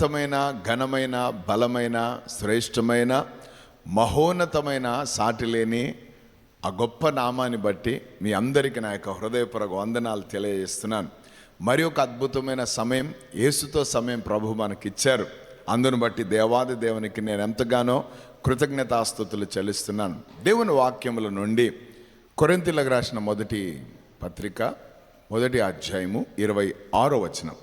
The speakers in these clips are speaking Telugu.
యేసుక్రీస్తు ఉన్నతమైన ఘనమైన బలమైన శ్రేష్టమైన మహోన్నతమైన సాటి లేని ఆ గొప్ప నామాన్ని బట్టి మీ అందరికీ నా యొక్క హృదయపూర్వక వందనాలు తెలియజేస్తున్నాను. మరి ఒక అద్భుతమైన సమయం యేసుతో సమయం ప్రభు మనకిచ్చారు. అందును బట్టి దేవాది దేవునికి నేను ఎంతగానో కృతజ్ఞతాస్థుతులు చెల్లిస్తున్నాను. దేవుని వాక్యముల నుండి కొరింతలకు రాసిన మొదటి పత్రిక మొదటి అధ్యాయము ఇరవై ఆరో వచనం.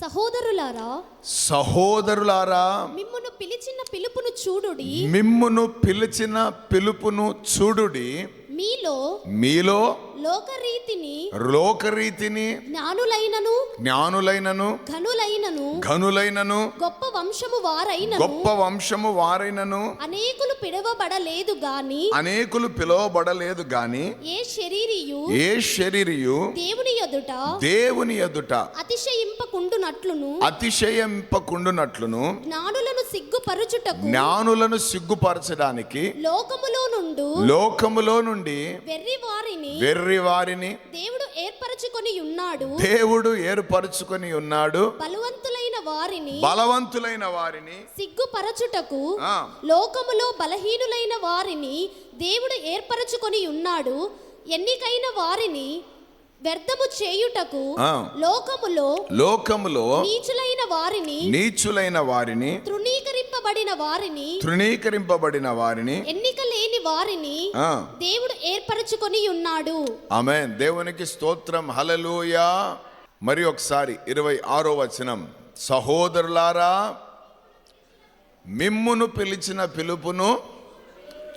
సహోదరులారా సహోదరులారా మిమ్మును పిలిచిన పిలుపును చూడుడి. మిమ్మును పిలిచిన పిలుపును చూడుడి. మీలో మీలో లోకరీతిని లోకరీతిని జ్ఞానులైనను జ్ఞానులైనను ఘనులైనను ఘనులైనను గొప్ప వంశము వారైనను గొప్ప వంశము వారైనను అనేకులు పిడవబడలేదు గాని అనేకులు పిలువబడలేదు గాని ఏ శరీరియు ఏ శరీరియు దేవుని ఎదుట దేవుని ఎదుట అతిశయింపకుండునట్లును అతిశయింపకుండునట్లును జ్ఞానులను సిగ్గుపరుచుటకు జ్ఞానులను సిగ్గుపరచడానికి లోకములో నుండు లోకములో నుండి వెర్రి వారిని వెర్రి వారిని దేవుడు ఏర్పరచుకొని ఉన్నాడు. దేవుడు ఏర్పరచుకొని ఉన్నాడు. బలవంతులైన వారిని. బలవంతులైన వారిని. సిగ్గుపరచుటకు. లోకములో బలహీనులైన వారిని దేవుడు ఏర్పరచుకొని ఉన్నాడు. ఎన్నికైన వారిని వ్యర్థము చేయుటకు. లోకములో లోకములో నీచులైన వారిని నీచులైన వారిని తృణీకరింపబడిన వారిని తృణీకరింపబడిన వారిని ఎన్నిక లేని వారిని దేవుడు ఏర్పరచుకొని ఉన్నాడు. ఆమె దేవునికి స్తోత్రం. హలలుయా మరి ఒకసారి ఇరవై ఆరో వచనం. సహోదరులారా మిమ్మును పిలిచిన పిలుపును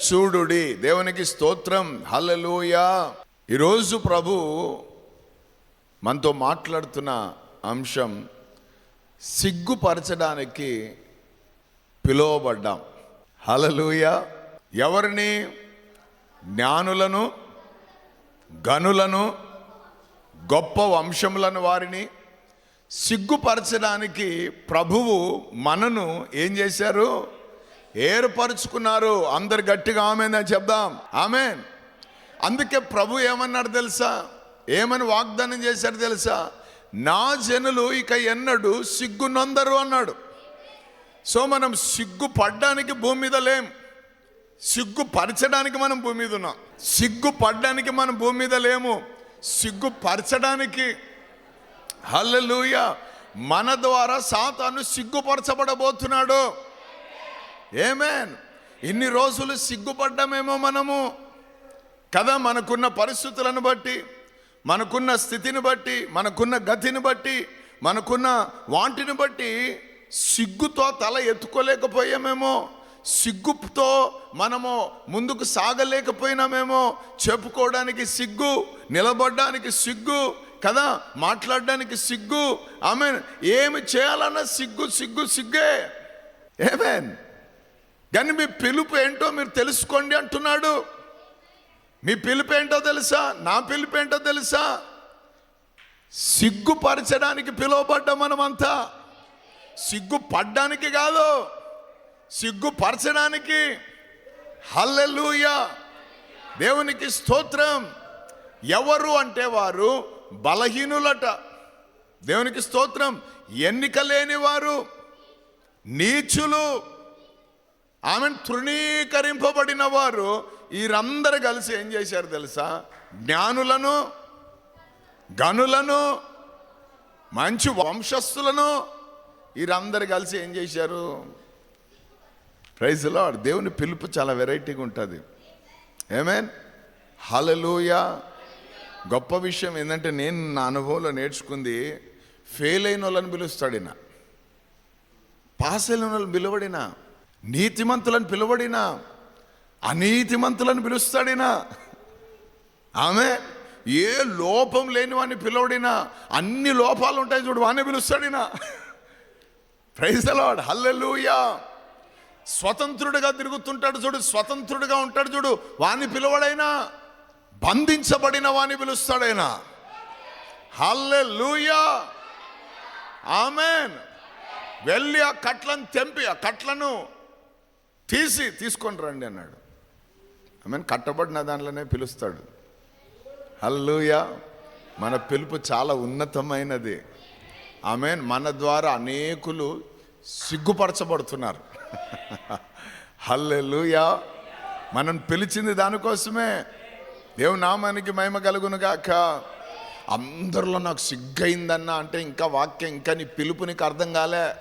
చూడుడి. దేవునికి స్తోత్రం. హలలుయా ఈరోజు ప్రభు మనతో మాట్లాడుతున్న అంశం సిగ్గుపరచడానికి పిలువబడ్డాం. హలలుయ ఎవరిని? జ్ఞానులను గనులను గొప్ప వంశములను వారిని సిగ్గుపరచడానికి ప్రభువు మనను ఏం చేశారు? ఏర్పరుచుకున్నారు. అందరు గట్టిగా ఆమెన్ చెప్దాం. ఆమె అందుకే ప్రభు ఏమన్నాడు తెలుసా? ఏమని వాగ్దానం చేశారు తెలుసా? నా జనులు ఇక ఎన్నడు సిగ్గునొందరు అన్నాడు. సో మనం సిగ్గుపడ్డానికి భూమి మీద లేం. సిగ్గు పరచడానికి మనం భూమి మీద ఉన్నాం. సిగ్గు పడ్డానికి మనం భూమి మీద లేము. సిగ్గు పరచడానికి హల్లెలూయ! మన ద్వారా సాతాను సిగ్గుపరచబడబోతున్నాడు. ఏమేన్ ఇన్ని రోజులు సిగ్గుపడ్డామేమో మనము? కదా మనకున్న పరిస్థితులను బట్టి. మనకున్న స్థితిని బట్టి మనకున్న గతిని బట్టి మనకున్న వాంటిని బట్టి సిగ్గుతో తల ఎత్తుకోలేకపోయామేమో సిగ్గుతో మనము ముందుకు సాగలేకపోయినామేమో చెప్పుకోవడానికి సిగ్గు నిలబడడానికి సిగ్గు కదా మాట్లాడడానికి సిగ్గు ఆమె ఏమి చేయాలన్నా సిగ్గు సిగ్గు సిగ్గే. ఏమేన్? కానీ మీ పిలుపు ఏంటో మీరు తెలుసుకోండి అంటున్నాడు. మీ పిలిపేంటో తెలుసా? నా పిలిపేంటో తెలుసా? సిగ్గుపరచడానికి పిలువబడ్డం మనమంతా. సిగ్గుపడ్డానికి కాదు సిగ్గుపరచడానికి. హల్లెలూయ. దేవునికి స్తోత్రం. ఎవరు అంటే వారు? బలహీనులట. దేవునికి స్తోత్రం. ఎన్నిక లేని వారు నీచులు. ఆమెను తృణీకరింపబడిన వారు వీరందరూ కలిసి ఏం చేశారు తెలుసా? జ్ఞానులను గనులను మంచి వంశస్థులను వీరందరూ కలిసి ఏం చేశారు? ప్రైజ్లో దేవుని పిలుపు చాలా వెరైటీగా ఉంటుంది. ఏమేన్ హలలుయ గొప్ప విషయం ఏంటంటే నేను నా అనుభవంలో నేర్చుకుంది ఫెయిల్ అయిన వాళ్ళని పిలుస్తాడిన పాస్ అయిన వాళ్ళని పిలువడిన నీతిమంతులను పిలువడిన అనీతిమంతులను పిలుస్తాడినా? ఆమె ఏ లోపం లేని వాడిని పిలవడినా? అన్ని లోపాలు ఉంటాయి చూడు వాడిని పిలుస్తాడినా? ప్రైజ్ అలాడ్ హల్లెలూయా స్వతంత్రుడిగా తిరుగుతుంటాడు చూడు స్వతంత్రుడిగా ఉంటాడు చూడు వాణ్ణి పిలవడైనా? బంధించబడిన వాణ్ణి పిలుస్తాడైనా? హల్లెలూయా ఆమెన్ వెళ్ళి ఆ కట్లను తెంపి ఆ కట్లను తీసి తీసుకొని రండి అన్నాడు. ఆమెన్ కట్టబడిన దానిలోనే పిలుస్తాడు. హల్లుయా మన పిలుపు చాలా ఉన్నతమైనది. ఆమెన్ మన ద్వారా అనేకులు సిగ్గుపరచబడుతున్నారు. హల్లెలూయా మనం పిలిచింది దానికోసమే. దేవుని నామానికి మహిమ కలుగును గాక. అందరిలో నాకు సిగ్గైందన్న అంటే ఇంకా వాక్యం ఇంకా నీ పిలుపు నీకు అర్థం కాలే.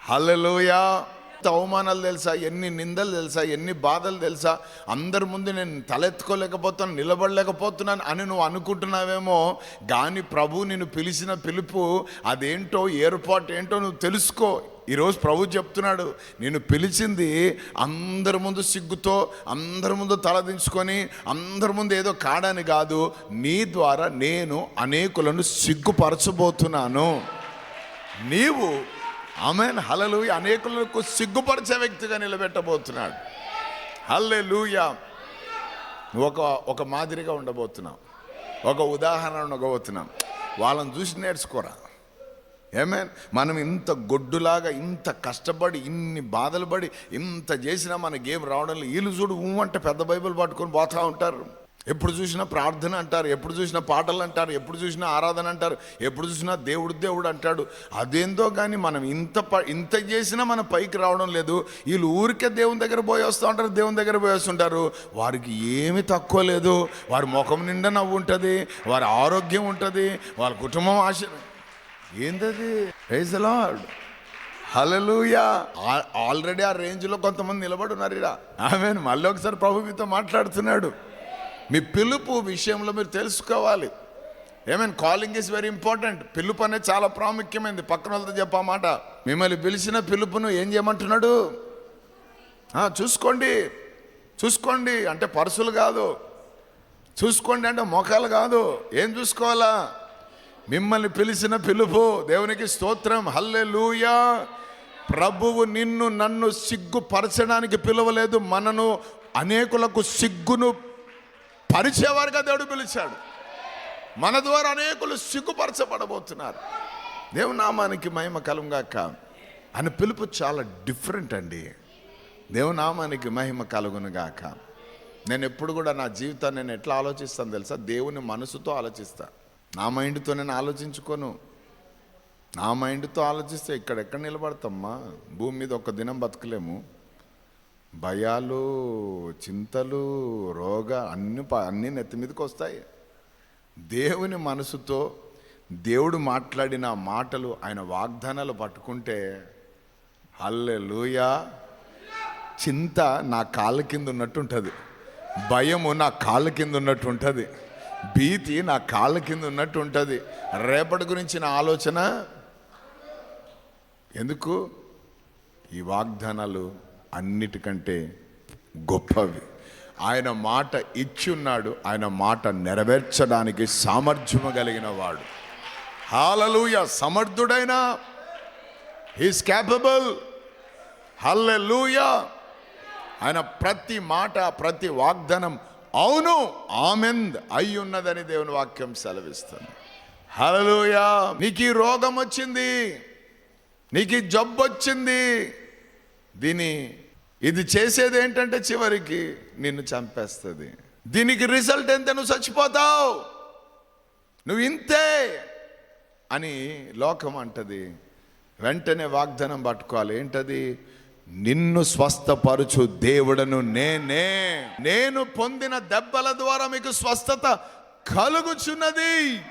హల్లెలూయా అవమానాలు తెలుసా ఎన్ని నిందలు తెలుసా ఎన్ని బాధలు తెలుసా అందరి ముందు నేను తలెత్తుకోలేకపోతున్నాను నిలబడలేకపోతున్నాను అని నువ్వు అనుకుంటున్నావేమో కానీ ప్రభు నిన్ను పిలిచిన పిలుపు అదేంటో ఏర్పాటు ఏంటో నువ్వు తెలుసుకో. ఈరోజు ప్రభు చెప్తున్నాడు నేను పిలిచింది అందరి ముందు సిగ్గుతో అందరి ముందు తలదించుకొని అందరి ముందు ఏదో కాడని కాదు నీ ద్వారా నేను అనేకులను సిగ్గుపరచబోతున్నాను. నీవు ఆమెన్ హలలు అనేకులకు సిగ్గుపరిచే వ్యక్తిగా నిలబెట్టబోతున్నాడు. హల్లే లూయా ఒక ఒక మాదిరిగా ఉండబోతున్నాం ఒక ఉదాహరణ ఉండబోతున్నాం. వాళ్ళని చూసి నేర్చుకోరా. ఏమేన్? మనం ఇంత గొడ్డులాగా ఇంత కష్టపడి ఇన్ని బాధలు పడి ఇంత చేసినా మనకేం రావడం లేదు. వీళ్ళు చూడు ఊ పెద్ద బైబిల్ పట్టుకొని పోతా ఉంటారు. ఎప్పుడు చూసినా ప్రార్థన అంటారు ఎప్పుడు చూసినా పాటలు అంటారు ఎప్పుడు చూసినా ఆరాధన అంటారు ఎప్పుడు చూసినా దేవుడు దేవుడు అంటాడు. అదేందో కానీ మనం ఇంత ప ఇంత చేసినా మన పైకి రావడం లేదు. వీళ్ళు ఊరికే దేవుని దగ్గర పోయి వస్తూ ఉంటారు దేవుని దగ్గర పోయి వస్తుంటారు వారికి ఏమి తక్కువ లేదు. వారి ముఖం నిండా నవ్వు ఉంటుంది వారి ఆరోగ్యం ఉంటుంది వాళ్ళ కుటుంబం ఆశ ఏంటది ప్రైజ్ హలలుయా ఆల్రెడీ ఆ రేంజ్లో కొంతమంది నిలబడి ఉన్నారు ఇరా ఆమె మళ్ళీ ఒకసారి ప్రభు మీతో మాట్లాడుతున్నాడు. మీ పిలుపు విషయంలో మీరు తెలుసుకోవాలి. ఏమైనా కాలింగ్ ఈజ్ వెరీ ఇంపార్టెంట్ పిలుపు అనేది చాలా ప్రాముఖ్యమైనది. పక్కన వాళ్ళతో చెప్పామాట మిమ్మల్ని పిలిచిన పిలుపును ఏం చేయమంటున్నాడు? చూసుకోండి. చూసుకోండి. అంటే పర్సులు కాదు. చూసుకోండి అంటే మొఖాలు కాదు. ఏం చూసుకోవాలా? మిమ్మల్ని పిలిచిన పిలుపు. దేవునికి స్తోత్రం. హల్లే ప్రభువు నిన్ను నన్ను సిగ్గుపరచడానికి పిలవలేదు. మనను అనేకులకు సిగ్గును పరిచేవారుగా దేవుడు పిలిచాడు. మన ద్వారా అనేకులు సిగ్గుపరచబడబోతున్నారు. దేవుని నామానికి మహిమ కలుగాక అని పిలుపు చాలా డిఫరెంట్ అండి. దేవుని నామానికి మహిమ కలుగునుగాక. నేను ఎప్పుడు కూడా నా జీవితాన్ని నేను ఎట్లా ఆలోచిస్తాను తెలుసా? దేవుని మనసుతో ఆలోచిస్తా. నా మైండ్తో నేను ఆలోచించుకోను. నా మైండ్తో ఆలోచిస్తే ఇక్కడెక్కడ నిలబడతామ్మా? భూమి మీద ఒక దినం బతకలేము. భయాలు చింతలు రోగ అన్ని ప- అన్ని నెత్తి మీదకి వస్తాయి. దేవుని మనసుతో దేవుడు మాట్లాడిన మాటలు ఆయన వాగ్దానాలు పట్టుకుంటే హల్లే చింత నా కాళ్ళ కింద ఉన్నట్టు ఉంటుంది. భయము నా కాళ్ళ కింద ఉన్నట్టు ఉంటుంది. భీతి నా కాళ్ళ కింద ఉన్నట్టు ఉంటుంది. రేపటి గురించిన ఆలోచన? ఎందుకు? ఈ వాగ్దానాలు అన్నిటికంటే గొప్పవి. ఆయన మాట ఇచ్చున్నాడు ఆయన మాట నెరవేర్చడానికి సామర్థ్యము కలిగిన వాడు. హాలలుయ సమర్థుడైన హీస్ క్యాపబుల్ హల్లెలూయ ఆయన ప్రతి మాట ప్రతి వాగ్దానం అవును ఆమెంద్ అయి ఉన్నదని దేవుని వాక్యం సెలవిస్తుంది. హల్లెలూయా నీకు ఈ రోగం వచ్చింది నీకు ఈ జబ్బు వచ్చింది దీని ఇది చేసేది ఏంటంటే చివరికి నిన్ను చంపేస్తుంది. దీనికి రిజల్ట్ ఎంత నువ్వు చచ్చిపోతావు. నువ్వు ఇంతే అని లోకం అంటది. వెంటనే వాగ్దానం పట్టుకోవాలి. ఏంటది? నిన్ను స్వస్థపరుచు దేవుడను నేనే. నేను పొందిన దెబ్బల ద్వారా మీకు స్వస్థత కలుగుచున్నది.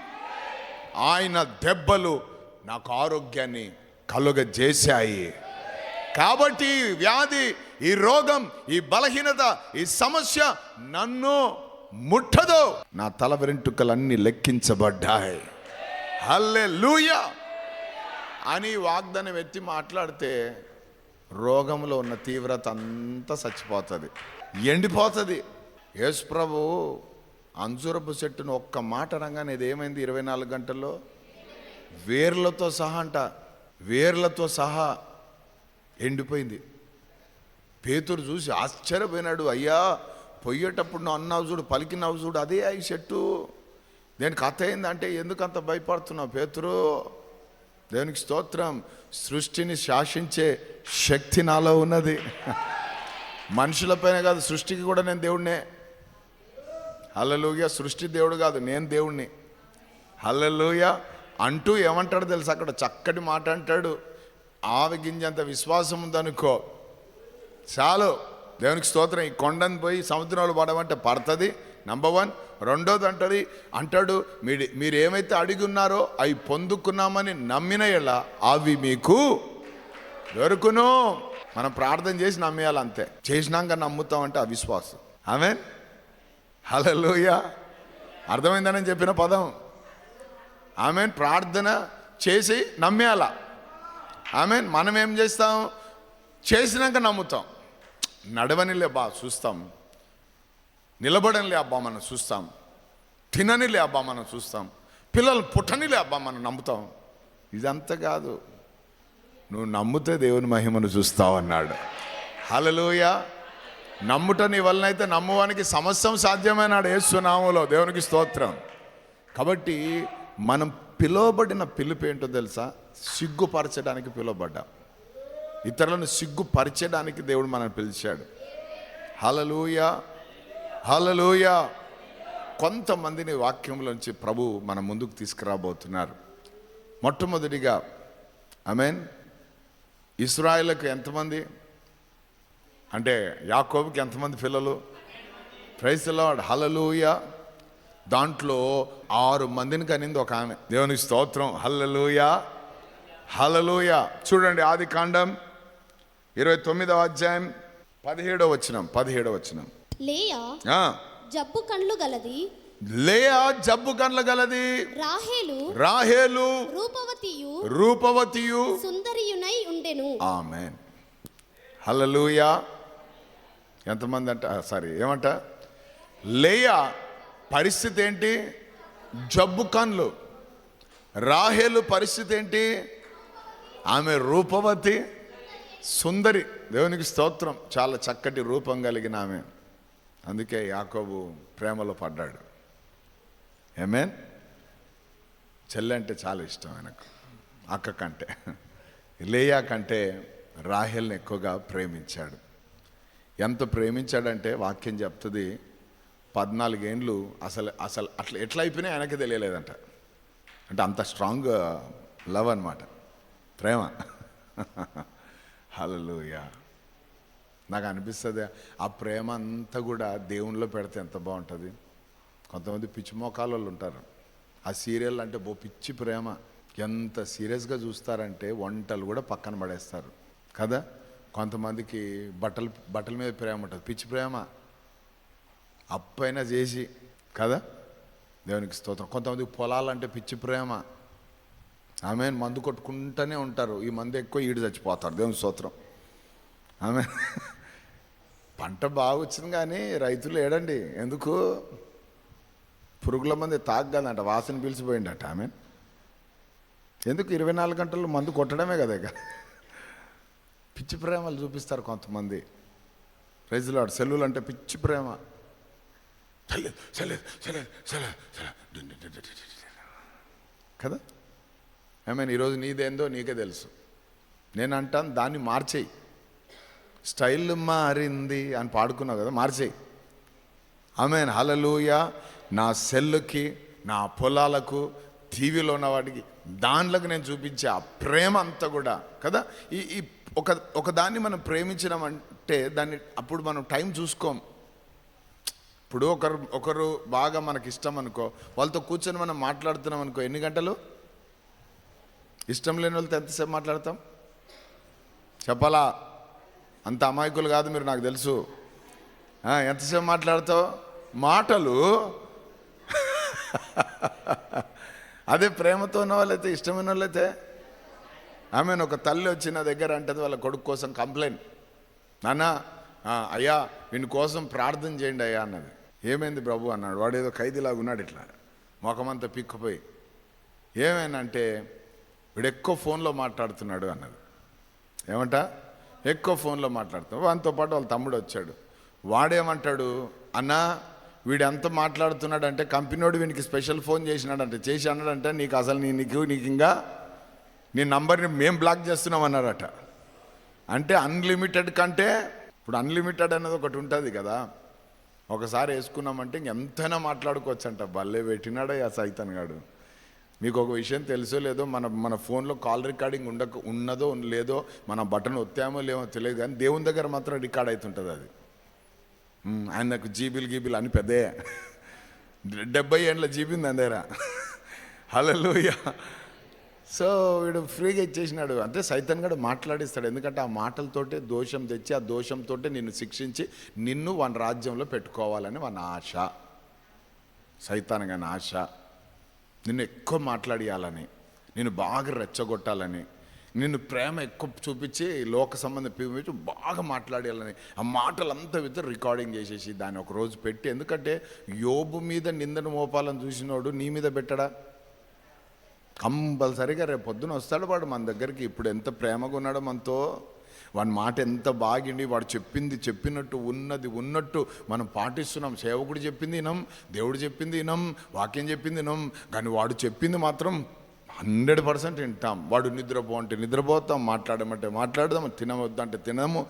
ఆయన దెబ్బలు నాకు ఆరోగ్యాన్ని కలుగజేశాయి. కాబట్టి ఈ వ్యాధి ఈ రోగం ఈ బలహీనత ఈ సమస్య నన్ను ముట్టదు. నా తల వెంట్రుకలన్నీ లెక్కించబడ్డాయి. హల్లే అని వాగ్దానం ఎత్తి మాట్లాడితే రోగంలో ఉన్న తీవ్రత అంతా చచ్చిపోతుంది. ఎండిపోతుంది. యేసు ప్రభు అంజురపు చెట్టును ఒక్క మాట అనగానే ఇది ఏమైంది? ఇరవై నాలుగు గంటల్లో? వేర్లతో సహా అంట. వేర్లతో సహా ఎండిపోయింది. పేతురు చూసి ఆశ్చర్యపోయినాడు అయ్యా పొయ్యేటప్పుడు నువ్వు అన్నావు చూడు పలికినావు చూడు అదే ఈ చెట్టు దేనికి కథ అయిందంటే ఎందుకు అంత భయపడుతున్నావు పేతురు? దేవునికి స్తోత్రం సృష్టిని శాసించే శక్తి నాలో ఉన్నది. మనుషులపైన కాదు సృష్టికి కూడా నేను దేవుడినే హల్లెలూయ సృష్టి దేవుడు కాదు నేను దేవుణ్ణి. హల్లెలూయ అంటూ ఏమంటాడు తెలుసు? అక్కడ చక్కటి మాట అంటాడు. ఆవి గింజంత విశ్వాసం ఉందనుకో చాలు. దేవునికి స్తోత్రం ఈ కొండను పోయి సముద్రంలో పడమంటే పడుతుంది నంబర్ వన్ రెండోది అంటది అంటాడు మీరు మీరు ఏమైతే అడిగి ఉన్నారో అవి పొందుకున్నామని నమ్మిన ఎలా అవి మీకు దొరుకును. మనం ప్రార్థన చేసి నమ్మేయాలి అంతే చేసినాక నమ్ముతామంటే అవిశ్వాసం. ఆమె హలోయ అర్థమైందని చెప్పిన పదం. ఆమె ప్రార్థన చేసి నమ్మేయాల? ఆమె మనం ఏం చేస్తాం? చేసినాక నమ్ముతాం. నడవనిలే బా చూస్తాం. నిలబడనిలే అబ్బా మనం చూస్తాం. తిననిలే అబ్బా మనం చూస్తాం. పిల్లలు పుట్టనిలే అబ్బా మనం నమ్ముతాం. ఇదంతా కాదు. నువ్వు నమ్ముతే దేవుని మహిమను చూస్తావు అన్నాడు. హలలోయ నమ్ముట నీ వలనైతే నమ్మువానికి సమస్యం సాధ్యమైనాడు ఏసునామలో దేవునికి స్తోత్రం. కాబట్టి మనం పిలువబడిన పిలుపు ఏంటో తెలుసా? సిగ్గుపరచడానికి పిలువబడ్డాం. ఇతరులను సిగ్గుపరచడానికి దేవుడు మనల్ని పిలిచాడు. హలలూయ హలలోయ కొంతమందిని వాక్యంలోంచి ప్రభు మన ముందుకు తీసుకురాబోతున్నారు. మొట్టమొదటిగా మీన్ ఇస్రాయిల్కు ఎంతమంది? అంటే యాకోబుకి ఎంతమంది పిల్లలు? Praise Lord Lord. దాంట్లో ఆరు మందిని కనింది ఒక ఆమె. దేవునికి స్తోత్రం. హల్లలుయ. హలలుయ చూడండి ఆది కాండం ఇరవై తొమ్మిదవ అధ్యాయం పదిహేడవ వచనం పదిహేడవ వచనం. లేయా జబ్బు కండ్లు గలది? లేయా జబ్బు కళ్ళ గలది? రాహేలు రాహేలు రూపవతియు రూపవతియు. సుందరియునై ఉండెను. ఆమెన్. హల్లెలూయా. ఎంతమంది అంట? సారీ ఏమంట? లేయా పరిస్థితి ఏంటి? జబ్బు కన్లు రాహేలు పరిస్థితి ఏంటి? ఆమె రూపవతి సుందరి. దేవునికి స్తోత్రం. చాలా చక్కటి రూపం కలిగిన ఆమె. అందుకే యాకోబు ప్రేమలో పడ్డాడు. ఏమేన్ చెల్లె అంటే చాలా ఇష్టం ఆయనకు. అక్క కంటే. లేయా కంటే రాహెల్ని ఎక్కువగా ప్రేమించాడు. ఎంత ప్రేమించాడంటే వాక్యం చెప్తుంది పద్నాలుగేండ్లు అసలు అసలు అట్లా ఎట్లా అయిపోయినాయి ఆయనకి తెలియలేదంట. అంటే అంత స్ట్రాంగ్ లవ్ అనమాట ప్రేమ. హల్లెలూయా. నాకు అనిపిస్తుంది ఆ ప్రేమ అంతా కూడా దేవునిలో పెడితే ఎంత బాగుంటుంది. కొంతమంది పిచ్చి మోకాలు వాళ్ళు ఉంటారు. ఆ సీరియల్ అంటే బో పిచ్చి ప్రేమ. ఎంత సీరియస్గా చూస్తారంటే వంటలు కూడా పక్కన పడేస్తారు. కదా? కొంతమందికి బట్టలు బట్టల మీద ప్రేమ ఉంటుంది. పిచ్చి ప్రేమ. అప్పైనా చేసి. కదా? దేవునికి స్తోత్రం. కొంతమందికి పొలాలంటే పిచ్చి ప్రేమ. ఆమె మందు కొట్టుకుంటూనే ఉంటారు. ఈ మందు ఎక్కువ ఈడు చచ్చిపోతారు దేవుని స్తోత్రం. ఆమె పంట బాగా వచ్చింది కానీ రైతులు ఏడండి? ఎందుకు? పురుగుల మంది తాగదంట వాసన పిలిచిపోయిందట. ఆమె ఎందుకు? ఇరవై నాలుగు గంటలు మందు కొట్టడమే కదా ఇక. పిచ్చి ప్రేమలు చూపిస్తారు కొంతమంది. రైతులు సెల్లులు అంటే పిచ్చి ప్రేమ. కదా? మీన్ ఈరోజు నీదేందో నీకే తెలుసు. నేను అంటాను దాన్ని మార్చేయి. స్టైల్ మారింది అని పాడుకున్నావు కదా మార్చేయి. ఆమె హలలుయ నా సెల్లుకి నా పొలాలకు టీవీలో ఉన్న వాటికి దాంట్లోకి నేను చూపించే ఆ ప్రేమ అంతా కూడా కదా? ఈ ఈ ఒక ఒకదాన్ని మనం ప్రేమించినామంటే దాన్ని అప్పుడు మనం టైం చూసుకోం. ఇప్పుడు ఒకరు ఒకరు బాగా మనకి ఇష్టం అనుకో వాళ్ళతో కూర్చొని మనం మాట్లాడుతున్నాం అనుకో ఎన్ని గంటలు? ఇష్టం లేని వాళ్ళతో ఎంతసేపు మాట్లాడతాం? చెప్పాలా? అంత అమాయకులు కాదు మీరు నాకు తెలుసు. ఎంతసేపు మాట్లాడతావు? మాటలు? అదే ప్రేమతో ఉన్న వాళ్ళైతే ఇష్టమైన వాళ్ళైతే? ఆమె ఒక తల్లి వచ్చి నా దగ్గర అంటది వాళ్ళ కొడుకు కోసం కంప్లైంట్ నాన్న అయ్యా వీని కోసం ప్రార్థన చేయండి అయ్యా అన్నది. ఏమైంది ప్రభు అన్నాడు. వాడు ఏదో ఖైదీలాగా ఉన్నాడు ఇట్లా. ముఖమంతా పిక్కుపోయి. ఏమైందంటే వీడు ఎక్కువ ఫోన్లో మాట్లాడుతున్నాడు అన్నది. ఏమంట? ఎక్కువ ఫోన్లో మాట్లాడుతాం వానితో పాటు వాళ్ళ తమ్ముడు వచ్చాడు. వాడేమంటాడు? అన్నా వీడు ఎంత మాట్లాడుతున్నాడు అంటే కంపెనీడు వీనికి స్పెషల్ ఫోన్ చేసినాడంటే. చేసి అన్నాడంటే నీకు అసలు నీ నీకు నీకు ఇంకా నీ నంబర్ని మేము బ్లాక్ చేస్తున్నాం అన్నారట. అంటే అన్లిమిటెడ్ కంటే ఇప్పుడు అన్లిమిటెడ్ అనేది ఒకటి ఉంటుంది కదా. ఒకసారి వేసుకున్నామంటే ఇంకెంతైనా మాట్లాడుకోవచ్చు అంట భలే పెట్టినాడే ఆ సైతన్ గాడు. మీకు ఒక విషయం తెలుసో లేదో మన మన ఫోన్లో కాల్ రికార్డింగ్ ఉండక ఉన్నదో లేదో మన బటన్ ఒత్తామో లేమో తెలియదు కానీ దేవుని దగ్గర మాత్రం రికార్డ్ అవుతుంటుంది అది. ఆయన ఆయనకు జీబీలు గీబీలు అని పెద్దయే డెబ్బై ఏండ్ల జీబీ ఉంది అందర హలోయ సో వీడు ఫ్రీగా ఇచ్చేసినాడు. అంటే సైతన్ కూడా మాట్లాడిస్తాడు. ఎందుకంటే ఆ మాటలతోటే దోషం తెచ్చి ఆ దోషంతో నిన్ను శిక్షించి నిన్ను వాని రాజ్యంలో పెట్టుకోవాలని వాని ఆశ. సైతాన్ గని ఆశ. నిన్ను ఎక్కువ మాట్లాడియాలని నేను బాగా రెచ్చగొట్టాలని నిన్ను ప్రేమ ఎక్కువ చూపించి లోక సంబంధం చూపించి బాగా మాట్లాడాలని ఆ మాటలంతా విత్ రికార్డింగ్ చేసేసి దాన్ని ఒక రోజు పెట్టి. ఎందుకంటే యోబు మీద నిందను మోపాలని చూసినోడు నీ మీద పెట్టడా? కంపల్సరిగా రేపు పొద్దున వస్తాడు వాడు మన దగ్గరికి. ఇప్పుడు ఎంత ప్రేమగా ఉన్నాడో మనతో. వాడి మాట ఎంత బాగిండి వాడు చెప్పింది చెప్పినట్టు ఉన్నది ఉన్నట్టు మనం పాటిస్తున్నాం. సేవకుడు చెప్పింది ఇనం దేవుడు చెప్పింది ఇనం వాక్యం చెప్పింది ఇనం కానీ వాడు చెప్పింది మాత్రం హండ్రెడ్ పర్సెంట్ వింటాం. వాడు నిద్రపో అంటే నిద్రపోతాం మాట్లాడమంటే మాట్లాడదాం తినవద్దంటే తినము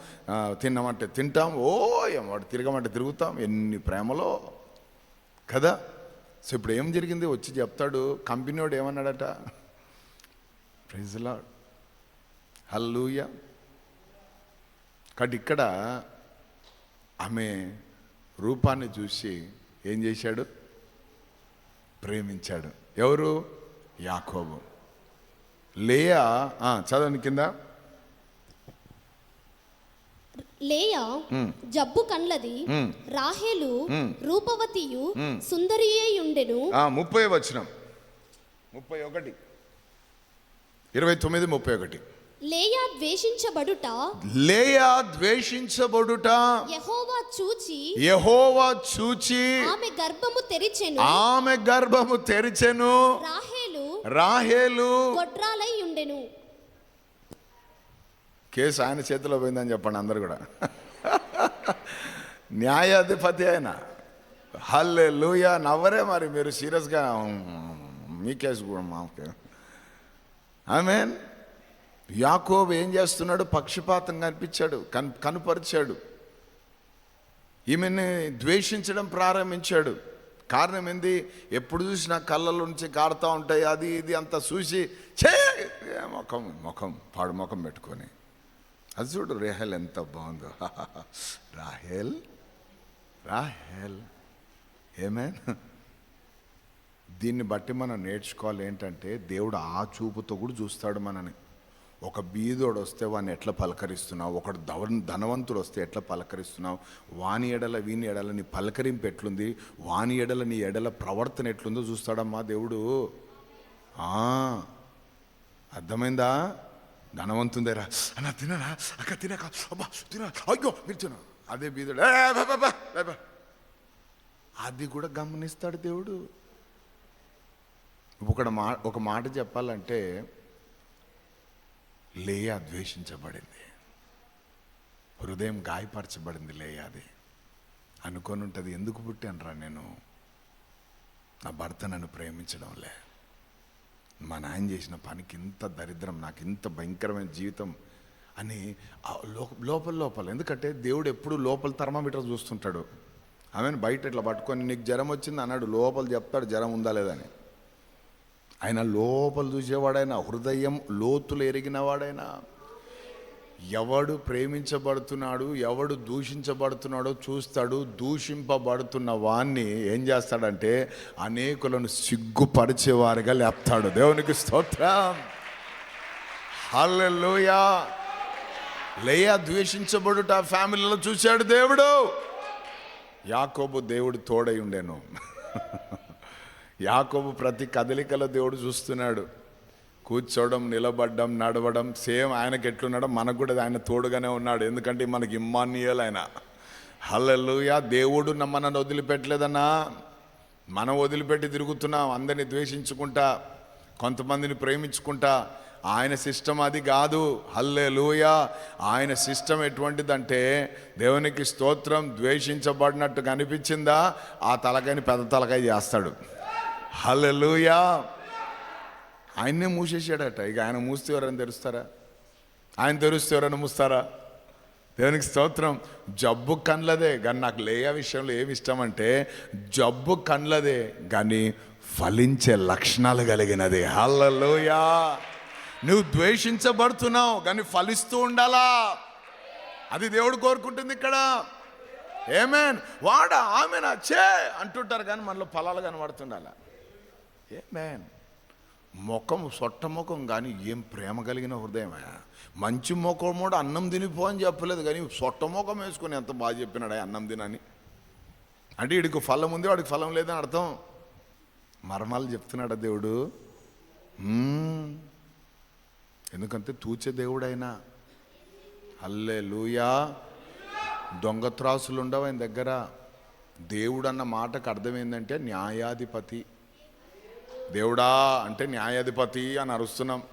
తినమంటే తింటాం. ఓ ఏం వాడు తిరగమంటే తిరుగుతాం. ఎన్ని ప్రేమలో. కదా? సో ఇప్పుడు ఏం జరిగింది? వచ్చి చెప్తాడు కంపెనీ వాడు ఏమన్నాడట ప్రైజ్లా హల్లూయ కాబట్టి ఇక్కడ ఆమె రూపాన్ని చూసి ఏం చేశాడు? ప్రేమించాడు. ఎవరు? యాకోబు. లేయా? ఆ, చదవండి కింద. లేయా? జబ్బు కండ్లది. రాహేలు. రూపవతియు. సుందరియే ఉండెను ముప్పై వచనం. ముప్పై ఒకటి. ఇరవై తొమ్మిది ముప్పై ఒకటి. లేయా ద్వేషించబడుట? లేయా ద్వేషించబడుట? యెహోవా చూచి యహోవా చూచి ఆమె గర్భము తెరిచెను. ఆమె గర్భము తెరిచెను. రాహేలు రాహేలు. గొడ్రాలై ఉండెను. కేసు ఆయన చేతిలో పోయిందని చెప్పండి అందరు కూడా. న్యాయాధిపతి ఆయన. హల్లే లూయా నవ్వరే మరి మీరు సీరియస్గా. మీ కేసు కూడా మాకే. ఆమెన్ యాకోబు ఏం చేస్తున్నాడు? పక్షపాతం కనిపించాడు కన్ కనుపరిచాడు. ఈమెని ద్వేషించడం ప్రారంభించాడు. కారణం ఏంది? ఎప్పుడు చూసినా కళ్ళ నుంచి కారుతూ ఉంటాయి అది ఇది అంతా చూసి చే ముఖం ముఖం పాడు ముఖం పెట్టుకొని. అది చూడు రేహెల్ ఎంత బాగుందో. రాహెల్ రాహెల్. ఏమే? దీన్ని బట్టి మనం నేర్చుకోవాలి ఏంటంటే దేవుడు ఆ చూపుతో కూడా చూస్తాడు మనని. ఒక బీదోడు వస్తే వాడిని ఎట్లా పలకరిస్తున్నావు? ఒకడు ధవ ధనవంతుడు వస్తే ఎట్లా పలకరిస్తున్నావు? వాని ఎడల వీని ఎడల నీ పలకరింపు ఎట్లుంది? వాని ఎడల నీ ఎడల ప్రవర్తన ఎట్లుందో చూస్తాడమ్మా దేవుడు. ఆ, అర్థమైందా? ధనవంతుందేరా. అన్న తినరా? అక్క తినక. అబ్బా తిన అయ్యో మీరు తిన అదే బీదోడు. అది కూడా గమనిస్తాడు దేవుడు. ఒక మా ఒక మాట చెప్పాలంటే లేయా ద్వేషించబడింది. హృదయం గాయపరచబడింది లేయాది. అనుకొని ఉంటుంది ఎందుకు పుట్టానురా నేను? నా భర్త నన్ను ప్రేమించడంలే మా నాయన చేసిన పనికి ఇంత దరిద్రం నాకు ఇంత భయంకరమైన జీవితం అని లోపల లోపల. ఎందుకంటే దేవుడు ఎప్పుడు లోపల థర్మామీటర్ చూస్తుంటాడు. ఆమెను బయట ఇట్లా పట్టుకొని నీకు జ్వరం వచ్చింది అన్నాడు లోపల చెప్తాడు జ్వరం ఉందా లేదని ఆయన లోపల చూసేవాడైనా హృదయం లోతులు ఎరిగినవాడైనా ఎవడు ప్రేమించబడుతున్నాడు ఎవడు దూషించబడుతున్నాడో చూస్తాడు దూషింపబడుతున్న వాణ్ణి ఏం చేస్తాడంటే అనేకులను సిగ్గుపరిచేవారుగా లేపుతాడు. దేవునికి స్తోత్రం. హల్లెలూయా. లేయా ద్వేషించబడుట ఫ్యామిలీలో చూశాడు దేవుడు. యాకోబు దేవుడు తోడై ఉండేను. యాకోబు ప్రతి కదలికలో దేవుడు చూస్తున్నాడు. కూర్చోవడం నిలబడడం నడవడం సేమ్ ఆయనకి ఎట్లున్నాడో మనకు కూడా ఆయన తోడుగానే ఉన్నాడు. ఎందుకంటే మనకి ఇమ్మాన్యుయల్ ఆయన. హల్లెలూయా దేవుడు మనను వదిలిపెట్టలేదన్నా. మనం వదిలిపెట్టి తిరుగుతున్నాం అందరిని ద్వేషించుకుంటా కొంతమందిని ప్రేమించుకుంటా. ఆయన సిస్టమ్ అది కాదు. హల్లెలూయా ఆయన సిస్టమ్ ఎటువంటిదంటే దేవునికి స్తోత్రం ద్వేషించబడినట్టు కనిపించిందా ఆ తలకాయని పెద్ద తలకాయ చేస్తాడు. హలలుయా ఆయన్నే మూసేసాడట ఇక ఆయన మూస్తే ఎవరైనా తెరుస్తారా? ఆయన తెరుస్తే ఎవరైనా మూస్తారా? దేవునికి స్తోత్రం. జబ్బు కండ్లదే కానీ నాకు లేయ విషయంలో ఏమి ఇష్టం అంటే జబ్బు కండ్లదే కానీ ఫలించే లక్షణాలు కలిగినది. హల్లలోయా. నువ్వు ద్వేషించబడుతున్నావు కానీ ఫలిస్తూ ఉండాలా? అది దేవుడు కోరుకుంటుంది ఇక్కడ. ఏమేన్ వాడ ఆమెనా? చే అంటుంటారు కానీ మనలో ఫలాలు కనబడుతుండాలా? ఏ మ్యాన్ ముఖం సొట్ట ముఖం కానీ ఏం ప్రేమ కలిగిన హృదయమే? మంచి ముఖం కూడా అన్నం తినిపో అని చెప్పలేదు కానీ సొట్ట ముఖం వేసుకొని ఎంత బాగా చెప్పినాడు అన్నం తినని? అంటే వీడికి ఫలం ఉంది వాడికి ఫలం లేదని అర్థం? మర్మాలు చెప్తున్నాడా దేవుడు? ఎందుకంటే తూచే దేవుడైనా. అల్లే లూయా దొంగ త్రాసులు ఉండవు ఆయన దగ్గర. దేవుడు అన్న మాటకు అర్థం ఏంటంటే న్యాయాధిపతి. దేవుడా అంటే న్యాయాధిపతి అని అరుస్తున్నాం.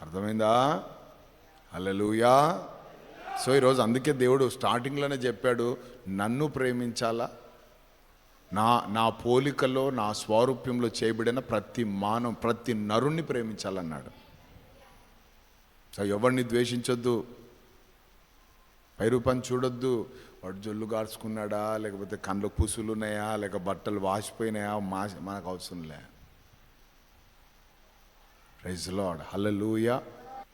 అర్థమైందా? అల్లెలుయా సో ఈరోజు అందుకే దేవుడు స్టార్టింగ్లోనే చెప్పాడు నన్ను ప్రేమించాలా? నా నా పోలికలో నా స్వారూప్యంలో చేయబడిన ప్రతి మానవం ప్రతి నరుణ్ణి ప్రేమించాలన్నాడు. సో ఎవరిని ద్వేషించొద్దు. పైరూపం చూడొద్దు. వాడు జొల్లు గార్చుకున్నాడా? లేకపోతే కండ్ల పూసులు ఉన్నాయా లేక బట్టలు వాసిపోయినాయా? మా మనకు అవసరంలే ప్రైజ్ లాడ్ హలలుయ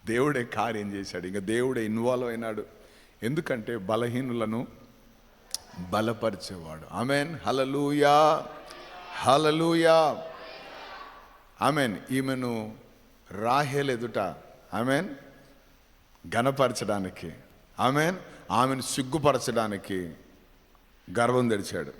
దేవుడే కార్యం చేశాడు. ఇంకా దేవుడే ఇన్వాల్వ్ అయినాడు. ఎందుకంటే బలహీనులను బలపరిచేవాడు. ఆమెన్ హలలుయా హలలుయా ఆమెన్ ఈమెను రాహేల్ ఎదుట ఆమెన్ గణపరచడానికి. ఆమెన్ ఆమెను సిగ్గుపరచడానికి గర్వం తెరిచాడు.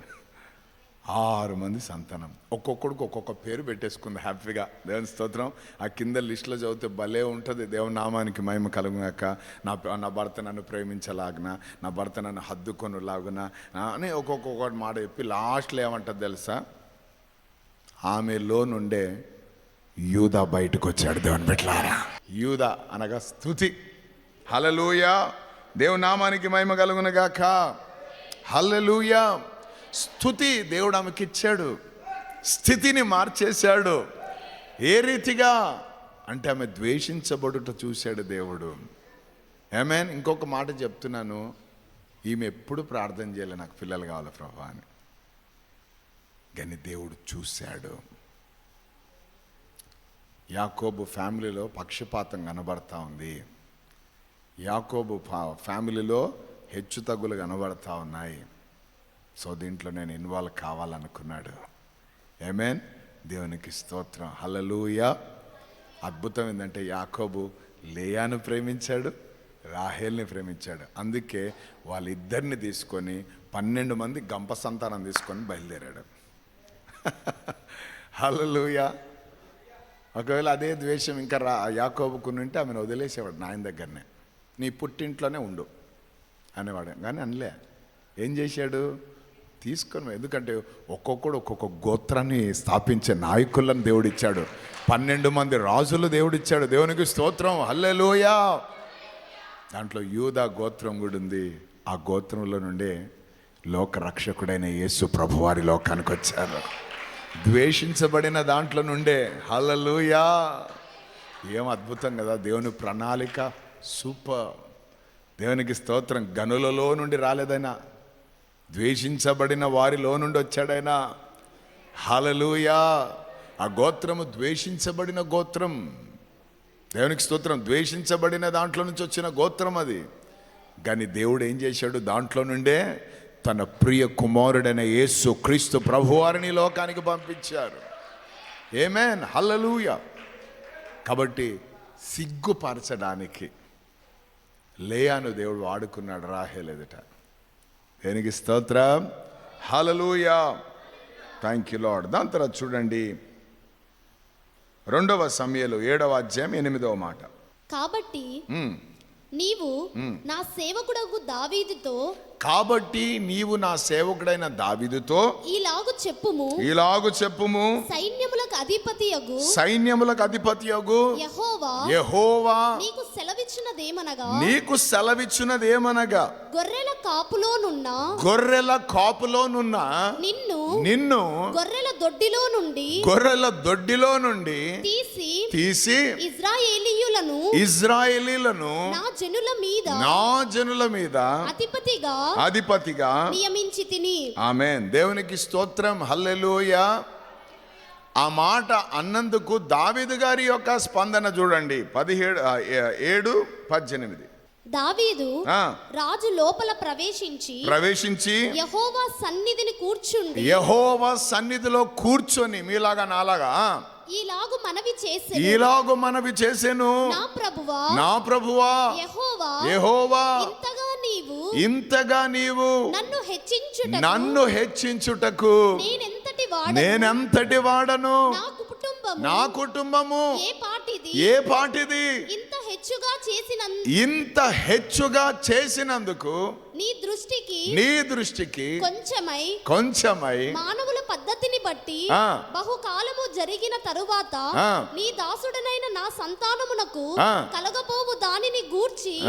ఆరు మంది సంతానం. ఒక్కొక్కడికి ఒక్కొక్క పేరు పెట్టేసుకుంది హ్యాపీగా. దేవుని స్తోత్రం. ఆ కింద లిస్టులో చదివితే భలే ఉంటుంది. దేవుని నామానికి మహిమ కలుగునాక నా నా భర్త నన్ను ప్రేమించలాగున నా భర్త నన్ను హద్దుకొనులాగున అని ఒక్కొక్కటి మాట చెప్పి లాస్ట్లో ఏమంటుంది తెలుసా? ఆమెలో నుండే యూదా బయటకు వచ్చాడు దేవుని బిడ్డలారా. యూదా అనగా స్థుతి. హలలుయ దేవుని నామానికి మహిమ కలుగునగాక. హల్లెలూయ. స్థుతి దేవుడు ఆమెకి ఇచ్చాడు స్థితిని మార్చేశాడు. ఏ రీతిగా? అంటే ఆమె ద్వేషించబడుట చూశాడు దేవుడు. ఏమేన్ ఇంకొక మాట చెప్తున్నాను. ఈమె ఎప్పుడు ప్రార్థన చేయలే? నాకు పిల్లలు కావాలి ప్రభా అని. కానీ దేవుడు చూశాడు. యాకోబు ఫ్యామిలీలో పక్షపాతం కనబడతా ఉంది. యాకోబు ఫా- ఫ్యామిలీలో హెచ్చు తగ్గులు కనబడతా ఉన్నాయి. సో దీంట్లో నేను ఇన్వాల్వ్ కావాలనుకున్నాడు. ఏమేన్ దేవునికి స్తోత్రం. హలలూయ అద్భుతం ఏంటంటే యాకోబు లేయాను ప్రేమించాడు రాహేల్ని ప్రేమించాడు. అందుకే వాళ్ళిద్దరిని తీసుకొని పన్నెండు మంది గంప సంతానం తీసుకొని బయలుదేరాడు. హలలూయ ఒకవేళ అదే ద్వేషం ఇంకా రా యాకోబుకుని ఉంటే ఆమెను వదిలేసేవాడు నాయన దగ్గరనే. నీ పుట్టింట్లోనే ఉండు అనేవాడు. కానీ అనలే. ఏం చేశాడు? తీసుకొని ఎందుకంటే ఒక్కొక్కడు ఒక్కొక్క గోత్రాన్ని స్థాపించే నాయకులను దేవుడిచ్చాడు. పన్నెండు మంది రాజులు దేవుడిచ్చాడు. దేవునికి స్తోత్రం. హల్లెలోయా. దాంట్లో యూదా గోత్రం కూడా ఉంది. ఆ గోత్రంలో నుండే లోక రక్షకుడైన యేసు ప్రభువారి లోకానికి వచ్చారు. ద్వేషించబడిన దాంట్లో నుండే. హల్లెలూయా. ఏం అద్భుతం కదా. దేవుని ప్రణాళిక. సూపర్. దేవునికి స్తోత్రం గనులలో నుండి రాలేదైనా ద్వేషించబడిన వారిలో నుండి వచ్చాడైనా. హలలుయా ఆ గోత్రము ద్వేషించబడిన గోత్రం. దేవునికి స్తోత్రం ద్వేషించబడిన దాంట్లో నుంచి వచ్చిన గోత్రం అది. కానీ దేవుడు ఏం చేశాడు? దాంట్లో నుండే తన ప్రియ కుమారుడైన యేసు క్రీస్తు ప్రభువారిని లోకానికి పంపించారు. ఏమేన్ హల్లలుయ కాబట్టి సిగ్గుపరచడానికి లేయాను దేవుడు వాడుకున్నాడు రాహేల్ ఎదుట దేనికి స్తోత్రం? హలలుయా థ్యాంక్ యూ లాడ్ దాని తర్వాత చూడండి. రెండవ సమయలు ఏడవ అధ్యాయం ఎనిమిదవ మాట. కాబట్టి మ్మ్. నీవు నా సేవకుడగు దావీదుతో కాబట్టి నీవు నా సేవకుడైన దావిదుతో ఈలాగు చెప్పుము. ఇలాగు చెప్పుము. సైన్యములకు అధిపతియగు. సైన్యములకు అధిపతియగు. యహోవా యెహోవా నీకు సెలవిచ్చినదేమనగా నీకు సెలవిచ్చినదేమనగా? గొర్రెల కాపులోనున్న? గొర్రెల కాపులోనున్న? నిన్ను? నిన్ను? గొర్రెల దొడ్డిలో నుండి గొర్రెల దొడ్డిలో నుండి తీసి? తీసి? ఇజ్రాయేలీయులను? ఇజ్రాయేలీలను? నా జనుల మీద? నా జనుల మీద? అధిపతిగా? అధిపతిగా? నియమించి తిని? ఆమెన్. దేవునికి స్తోత్రం. హల్లెలూయా. ఆ మాట అన్నందుకు దావీదు గారి యొక్క స్పందన చూడండి. పదిహేడు ఏడు పద్దెనిమిది. దావీదు రాజు లోపల ప్రవేశించి ప్రవేశించి యహోవా సన్నిధిని కూర్చుండి యహోవా సన్నిధిలో కూర్చొని మీలాగా నాలాగా ఈలాగు మనవి చేసే ఈలాగు మనవి చేసెను. నా ప్రభువా నా ప్రభువా యహోవా యెహోవా ఇంతగా నీవు ఇంతగా నీవు నన్ను హెచ్చించుట నన్ను హెచ్చించుటకు నేనెంతటి వాడ నేనెంతటి వాడను? నా కుటుంబం నా కుటుంబము. ఏ పాటిది ఏ పాటిది హెచ్చుగా చేసిన ఇంత హెచ్చుగా చేసినందుకు నీ దృష్టికి నీ దృష్టికి కొంచెమై కొంచెమై మానవుల పద్ధతిని బట్టి. బహుకాలము జరిగిన తరువాత. నీ దాసుడనైన నా సంతానమునకు. కలగబోవు దానిని గూర్చి.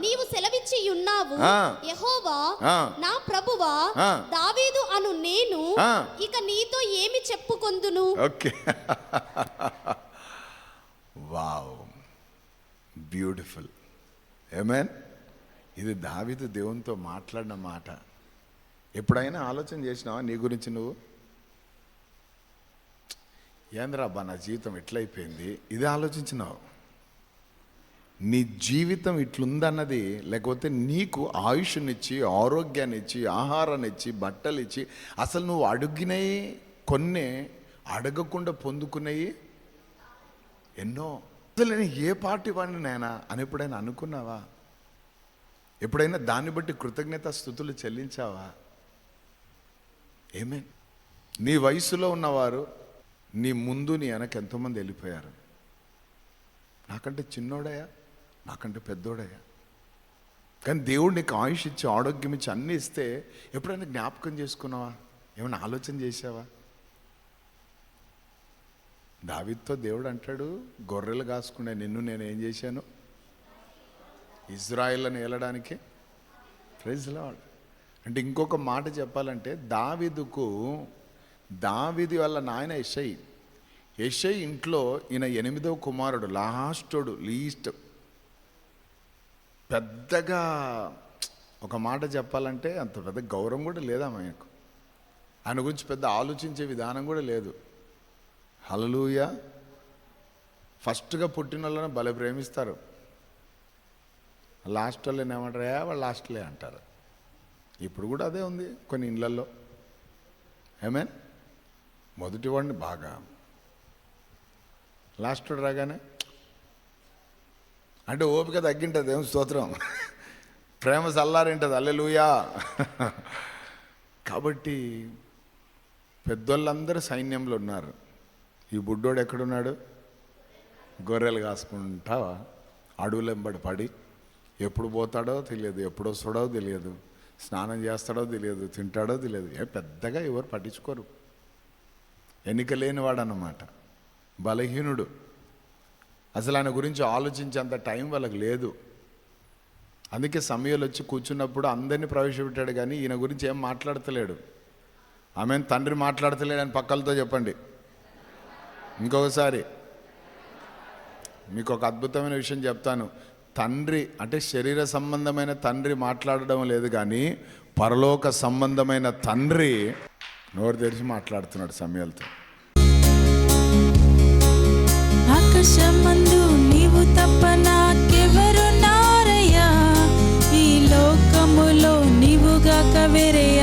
నీవు సెలవిచ్చి ఉన్నావు. యెహోవా. నా ప్రభువా. దావీదు అను నేను. ఇక నీతో ఏమి చెప్పుకొందును ఓకే వావ్ బ్యూటిఫుల్. ఏమేన్ ఇది దావిదు దేవునితో మాట్లాడిన మాట. ఎప్పుడైనా ఆలోచన చేసినావా? నీ గురించి నువ్వు? ఏంద్రా నా జీవితం ఎట్లయిపోయింది? ఇది ఆలోచించినావు. నీ జీవితం ఇట్లుందన్నది లేకపోతే నీకు ఆయుష్నిచ్చి ఆరోగ్యాన్ని ఇచ్చి ఆహారాన్ని ఇచ్చి బట్టలు ఇచ్చి అసలు నువ్వు అడిగినవి కొన్ని అడగకుండా పొందుకునేవి ఎన్నో అసలు నేను ఏ పార్టీ వాడిని నేనా అని ఎప్పుడైనా అనుకున్నావా? ఎప్పుడైనా దాన్ని బట్టి కృతజ్ఞత స్థుతులు చెల్లించావా? ఏమే? నీ వయసులో ఉన్నవారు నీ ముందు నీ వెనక ఎంతోమంది వెళ్ళిపోయారు. నాకంటే చిన్నోడయా నాకంటే పెద్దోడయా కానీ దేవుడు నీకు ఆయుష్ ఇచ్చి ఆరోగ్యం ఇచ్చి అన్నీ ఇస్తే ఎప్పుడైనా జ్ఞాపకం చేసుకున్నావా? ఏమైనా ఆలోచన చేసావా దావిత్తో దేవుడు అంటాడు గొర్రెలు కాసుకునే నిన్ను నేను ఏం చేశాను? ఇజ్రాయిల్ని ఏలడానికి ప్రైజ్ అంటే ఇంకొక మాట చెప్పాలంటే దావిదుకు దావిది వల్ల నాయన యషై యషై ఇంట్లో ఈయన ఎనిమిదో కుమారుడు లాస్టోడు లీస్ట్. పెద్దగా ఒక మాట చెప్పాలంటే అంత పెద్ద గౌరవం కూడా లేదా ఆయనకు ఆయన గురించి పెద్ద ఆలోచించే విధానం కూడా లేదు. హలలుయ ఫస్ట్గా పుట్టిన వాళ్ళని భలే ప్రేమిస్తారు. లాస్ట్ వాళ్ళని ఏమంటారా వాళ్ళు లాస్ట్లే అంటారు. ఇప్పుడు కూడా అదే ఉంది కొన్ని ఇళ్ళల్లో. ఏమేన్ మొదటి వాడిని బాగా. లాస్ట్ రాగానే అంటే ఓపిక తగ్గింటుంది ఏం స్తోత్రం? ప్రేమ చల్లారింటుంది అల్లెలుయా కాబట్టి పెద్దోళ్ళందరూ సైన్యంలో ఉన్నారు. ఈ బుడ్డోడు ఎక్కడున్నాడు? గొర్రెలు కాసుకుంటా అడవులెంబడి పడి ఎప్పుడు పోతాడో తెలియదు ఎప్పుడు వస్తాడో తెలియదు స్నానం చేస్తాడో తెలియదు తింటాడో తెలియదు. ఏ పెద్దగా ఎవరు పట్టించుకోరు. ఎన్నిక లేనివాడు అన్నమాట బలహీనుడు. అసలు ఆయన గురించి ఆలోచించేంత టైం వాళ్ళకి లేదు. అందుకే సమయాలు వచ్చి కూర్చున్నప్పుడు అందరినీ ప్రవేశపెట్టాడు కానీ ఈయన గురించి ఏం మాట్లాడతలేడు. ఆమె తండ్రి మాట్లాడతలేడని పక్కలతో చెప్పండి. ఇంకొకసారి. మీకు ఒక అద్భుతమైన విషయం చెప్తాను. తండ్రి అంటే శరీర సంబంధమైన తండ్రి మాట్లాడడం లేదు కానీ పరలోక సంబంధమైన తండ్రి నోరు తెరిచి మాట్లాడుతున్నాడు సమయాలతో. ఆకాశమందు నీవు తప్ప నాకెవరున్నారయ్యా ఈ లోకములో నీవుగాక వేరే